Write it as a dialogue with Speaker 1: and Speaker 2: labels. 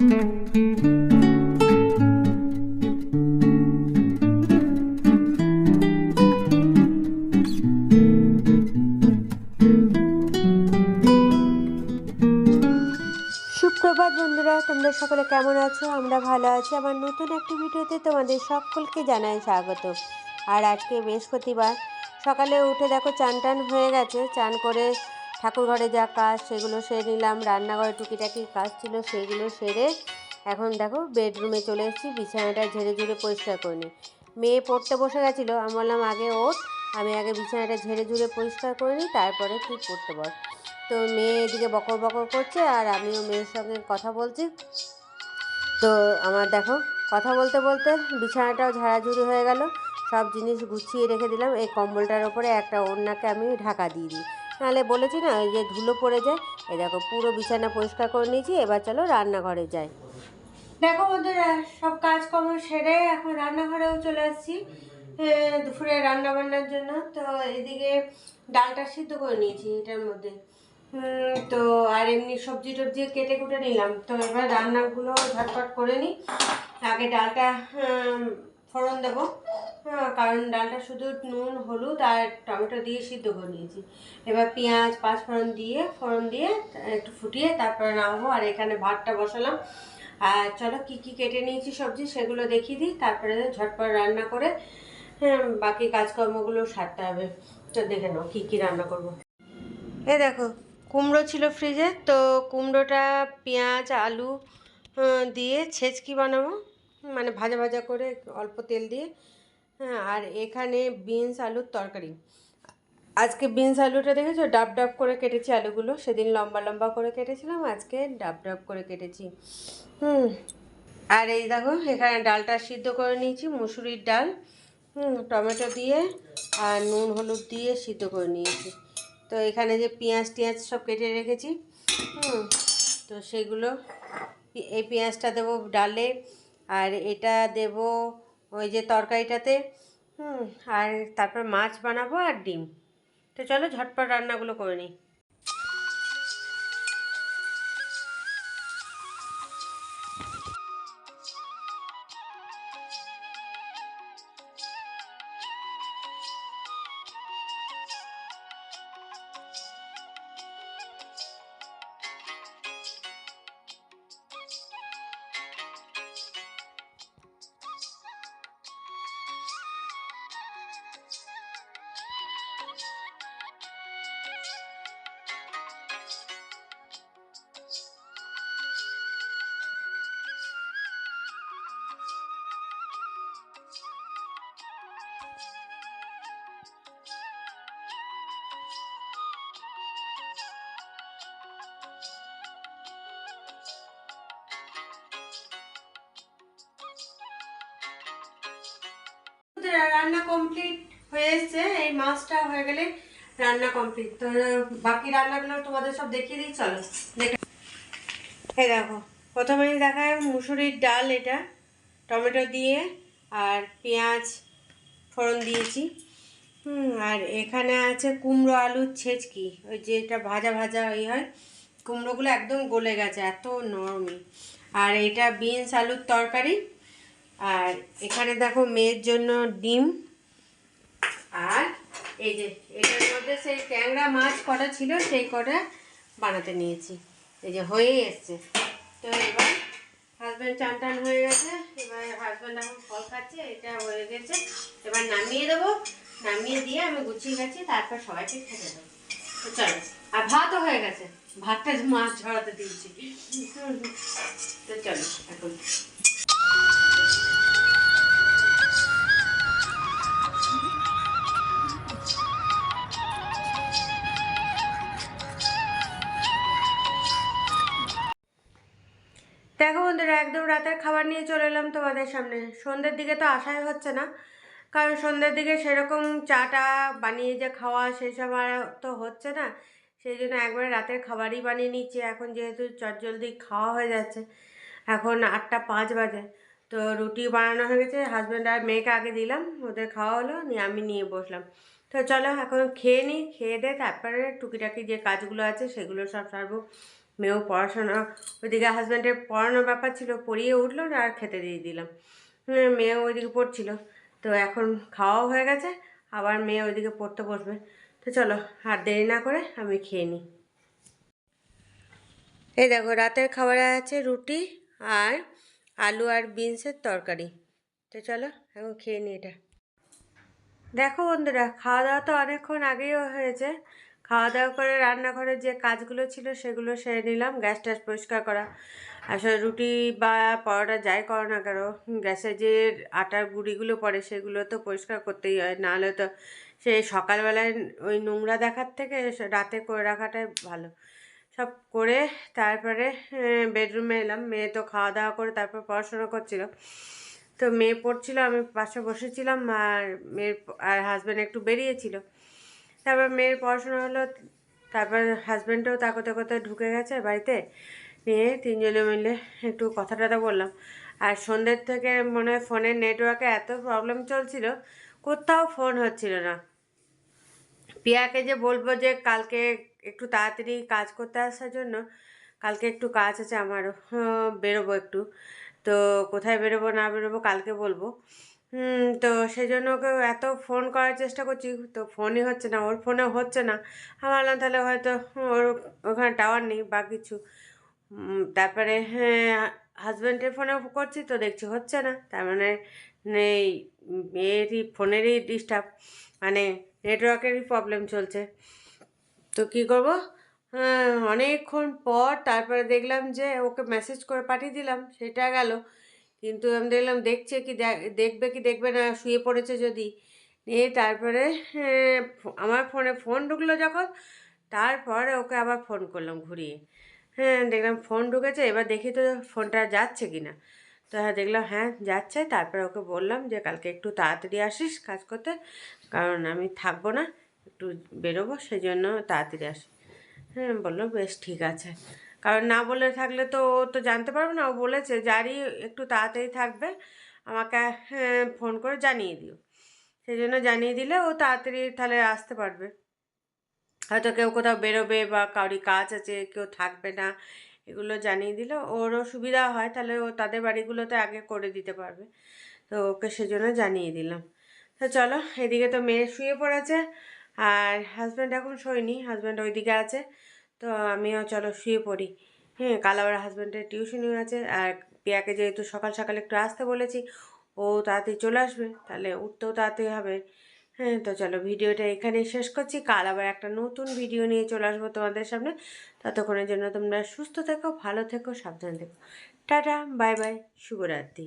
Speaker 1: সুপ্রভাত বন্ধুরা, তোমরা সকলে কেমন আছো? আমরা ভালো আছি। আমার নতুন একটি ভিডিওতে তোমাদের সকলকে জানাই স্বাগত। আর আজকে বৃহস্পতিবার, সকালে উঠে দেখো চান টান হয়ে গেছে। চান করে ঠাকুর ঘরে যা কাজ, সেগুলো সেরে নিলাম। রান্নাঘরে টুকিটাকি কাজ ছিল সেগুলো সেরে এখন দেখো বেডরুমে চলে এসেছি, বিছানাটা ঝেড়ে ঝুড়ে পরিষ্কার করে নিই। মেয়ে পড়তে বসে গেছিল, আমি বললাম, আগে ওঠ। আমি আগে বিছানাটা ঝেড়ে ঝুড়ে পরিষ্কার করে নিই, তারপরে তুই পড়তে বস। তো মেয়ে এদিকে বকর বকর করছে, আর আমিও মেয়ের সঙ্গে কথা বলছি। তো আমার দেখো, কথা বলতে বলতে বিছানাটাও ঝাড়াঝুড়ি হয়ে গেল। সব জিনিস গুছিয়ে রেখে দিলাম, এই কম্বলটার ওপরে একটা ওড়নাকে আমি ঢাকা দিয়ে দিই। নাহলে বলেছি না ওই যে ধুলো পড়ে যায়, এই দেখো পুরো বিছানা পরিষ্কার করে নিয়েছি, এবার চলো রান্নাঘরে যাই। দেখো বন্ধুরা, সব কাজকর্ম সেরে এখন রান্নাঘরেও চলে আসছি দুপুরে রান্না বান্নার জন্য। তো এদিকে ডালটা সিদ্ধ করে নিয়েছি এটার মধ্যে। তো আর এমনি সবজি টবজি কেটে কুটে নিলাম। তো এবার রান্নাগুলো ঝটপট করে নিই। আগে ডালটা ফোড়ন দেবো। হ্যাঁ, কারণ ডালটা শুধু নুন হলুদ আর টমেটো দিয়ে সিদ্ধ করে নিয়েছি। এবার পেঁয়াজ পাঁচফোড়ন দিয়ে ফোড়ন দিয়ে একটু ফুটিয়ে তারপরে নামাবো। আর এখানে ভাতটা বসালাম। আর চলো কী কী কেটে নিয়েছি সবজি সেগুলো দেখিয়ে দিই তারপরে ঝটপট রান্না করে হ্যাঁ, বাকি কাজকর্মগুলো সারতে হবে। তো দেখে নাও কী কী রান্না করব। এ দেখো কুমড়ো ছিল ফ্রিজে তো কুমড়োটা পেঁয়াজ আলু দিয়ে ছেচকি বানাবো। মানে ভাজা ভাজা করে অল্প তেল দিয়ে হ্যাঁ আর এখানে বিনস আলুর তরকারি। আজকে বিনস আলুটা দেখেছ? ডাব ডাব করে কেটেছি আলুগুলো। সেদিন লম্বা লম্বা করে কেটেছিলাম, আজকে ডাব ডাব করে কেটেছি। হুম, আর এই দেখো, এখানে ডালটা সিদ্ধ করে নিয়েছি, মুসুরির ডাল। হুম, টমেটো দিয়ে আর নুন হলুদ দিয়ে সিদ্ধ করে নিয়েছি। তো এখানে যে পেঁয়াজ টিয়াজ সব কেটে রেখেছি। হুম, তো সেগুলো, এই পেঁয়াজটা দেবো ডালে, আর এটা দেব ওই যে তরকারিটাতে আর তারপর মাছ বানাবো আর ডিম। তো চলো ঝটপট রান্নাগুলো করে নিই। রান্না কমপ্লিট হয়ে এসছে, এই মাছটা হয়ে গেলে রান্না কমপ্লিট তো, বাকি রান্নাগুলো তোমাদের সব দেখিয়ে দিই, চলো, দেখে দেখো প্রথমেই দেখায় মুসুরির ডাল এটা, টমেটো দিয়ে আর পেঁয়াজ ফোড়ন দিয়েছি। আর এখানে আছে কুমড়ো আলুর ছেচকি, ওই যেটা ভাজা ভাজা ওই হয়, কুমড়োগুলো একদম গলে গেছে, এত নরমই। আর এটা বিনস আলুর তরকারি আর এখানে দেখো মেয়ের জন্য ডিম। আর এই যে, এটার মধ্যে সেই ট্যাংরা মাছ কটা ছিল, সেই কটা বানাতে নিয়েছি। এই যে, হয়েই এসছে। তো এবার হাজব্যান্ড চান টান হয়ে গেছে। এবার হাজব্যান্ড এখন ফল খাচ্ছে, এটা হয়ে গেছে। এবার নামিয়ে দেবো। নামিয়ে দিয়ে আমি গুছিয়ে গেছি, তারপর সবাইকে খেতে দেবো। তো চলো, আর ভাতও হয়ে গেছে। ভাতটা মাছ ঝরাতে দিয়েছি। তো চলো, এখন। বন্ধুরা, একদম রাতের খাবার নিয়ে চলে এলাম তোমাদের সামনে। সন্ধ্যের দিকে তো আশাই হচ্ছে না, কারণ সন্ধ্যের দিকে সেরকম চাটা বানিয়ে যে খাওয়া সেসব আর তো হচ্ছে না। সেই জন্য একবারে রাতের খাবারই বানিয়ে নিচ্ছি। এখন যেহেতু চটজলদি খাওয়া হয়ে যাচ্ছে, এখন আটটা পাঁচ বাজে, তো রুটি বানানো হয়ে গেছে। হাজব্যান্ড আর মেয়েকে আগে দিলাম, ওদের খাওয়া হলো, নিয়ে আমি নিয়ে বসলাম। তো চলো এখন খেয়ে নিই, খেয়ে দে তারপরে টুকিটাকি যে কাজগুলো আছে সেগুলো সব সারবো। মেয়েও পড়াশোনা, ওইদিকে হাজব্যান্ডের পড়ানোর ব্যাপার ছিল, পড়িয়ে উঠল না আর খেতে দিয়ে দিলাম। মেয়ে ওইদিকে পড়ছিল, তো এখন খাওয়াও হয়ে গেছে, আবার মেয়ে ওইদিকে পড়তে বসবে। তো চলো, আর দেরি না করে আমি খেয়ে নিই। এই দেখো, রাতের খাবারে আছে রুটি আর আলু আর বিনসের তরকারি। তো চলো, এখন খেয়ে নিই এটা। দেখো বন্ধুরা খাওয়া দাওয়া তো অনেকক্ষণ আগেই হয়েছে খাওয়া দাওয়া করে রান্নাঘরের যে কাজগুলো ছিল সেগুলো সেরে নিলাম, গ্যাস ট্যাস পরিষ্কার করা। আসলে রুটি বা পরোটা যাই করো না কেন, গ্যাসে যে আটার গুঁড়িগুলো পড়ে সেগুলো তো পরিষ্কার করতেই হয়। নাহলে তো সে সকালবেলায় ওই নোংরা দেখার থেকে রাতে করে রাখাটাই ভালো। সব করে তারপরে বেডরুমে এলাম। মেয়ে তো খাওয়া দাওয়া করে তারপর পড়াশোনা করছিল। তো মেয়ে পড়ছিল, আমি পাশে বসেছিলাম আর মেয়ের আর হাজব্যান্ড একটু বেরিয়েছিল। তারপর মেয়ের পড়াশোনা হলো, তারপর হাজব্যান্ডও তাকতে তাকতে ঢুকে গেছে বাড়িতে। নিয়ে তিনজনে মিলে একটু কথা টথা বললাম। আর সন্ধ্যের থেকে মনে হয় ফোনের নেটওয়ার্কে এত প্রবলেম চলছিল, কোথাও ফোন হচ্ছিল না। পিয়াকে যে বলব যে কালকে একটু তাড়াতাড়ি কাজ করতে আসার জন্য, কালকে একটু কাজ আছে আমারও বেরোবো একটু। তো কোথায় বেরোবো না বেরোবো কালকে বলব। তো সেই জন্য ওকে এত ফোন করার চেষ্টা করছি, তো ফোনই হচ্ছে না, ওর ফোনে হচ্ছে না। আমি ভাবলাম তাহলে হয়তো ওর ওখানে টাওয়ার নেই বা কিছু। তারপরে হ্যাঁ হাজব্যান্ডের ফোনেও করছি, তো দেখছি হচ্ছে না। তার মানে এই মেয়েরই ফোনেরই ডিস্টার্ব মানে নেটওয়ার্কেরই প্রবলেম চলছে। তো কী করব? হ্যাঁ অনেকক্ষণ পর তারপরে দেখলাম যে ওকে মেসেজ করে পাঠিয়ে দিলাম, সেটা গেল। কিন্তু আমি দেখলাম দেখছে কি দেখবে কি দেখবে না শুয়ে পড়েছে যদি। নিয়ে তারপরে হ্যাঁ, আমার ফোনে ফোন ঢুকলো যখন তারপরে ওকে আবার ফোন করলাম ঘুরিয়ে। হ্যাঁ দেখলাম ফোন ঢুকেছে এবার দেখি তো ফোনটা যাচ্ছে কি না। তো হ্যাঁ দেখলাম হ্যাঁ যাচ্ছে তারপরে ওকে বললাম যে কালকে একটু তাড়াতাড়ি আসিস কাজ করতে কারণ আমি থাকব না একটু বেরোবো সেই জন্য তাড়াতাড়ি আসি। হ্যাঁ বলল বেশ ঠিক আছে। কারণ না বলে থাকলে তো ও তো জানতে পারবে না। ও বলেছে যারই একটু তাড়াতাড়ি থাকবে। আমাকে হ্যাঁ, ফোন করে জানিয়ে দিও। সেই জন্য জানিয়ে দিলে ও তাড়াতাড়ি তাহলে আসতে পারবে। হয়তো কেউ কোথাও বেরোবে বা কাউরি কাজ আছে কেউ থাকবে না এগুলো জানিয়ে দিলে ওরও সুবিধা হয়। তাহলে ও তাদের বাড়িগুলোতে আগে করে দিতে পারবে। তো ওকে সেজন্য জানিয়ে দিলাম। তো চলো এদিকে তো মেয়ে শুয়ে পড়েছে আর হাজব্যান্ড এখন শোয়নি। হাজব্যান্ড ওইদিকে আছে। তো আমিও চলো শুয়ে পড়ি। হ্যাঁ কাল আবার হাজব্যান্ডের টিউশনিও আছে আর পিয়াকে যেহেতু সকাল সকাল একটু আসতে বলেছি, ও তাড়াতাড়ি চলে আসবে, তাহলে উঠতেও তাড়াতাড়ি হবে। হ্যাঁ তো চলো ভিডিওটা এখানেই শেষ করছি, কাল আবার একটা নতুন ভিডিও নিয়ে চলে আসব তোমাদের সামনে। ততক্ষণের জন্য তোমরা সুস্থ থেকো, ভালো থেকো, সাবধানে থেকো। টাটা বাই বাই শুভরাত্রি।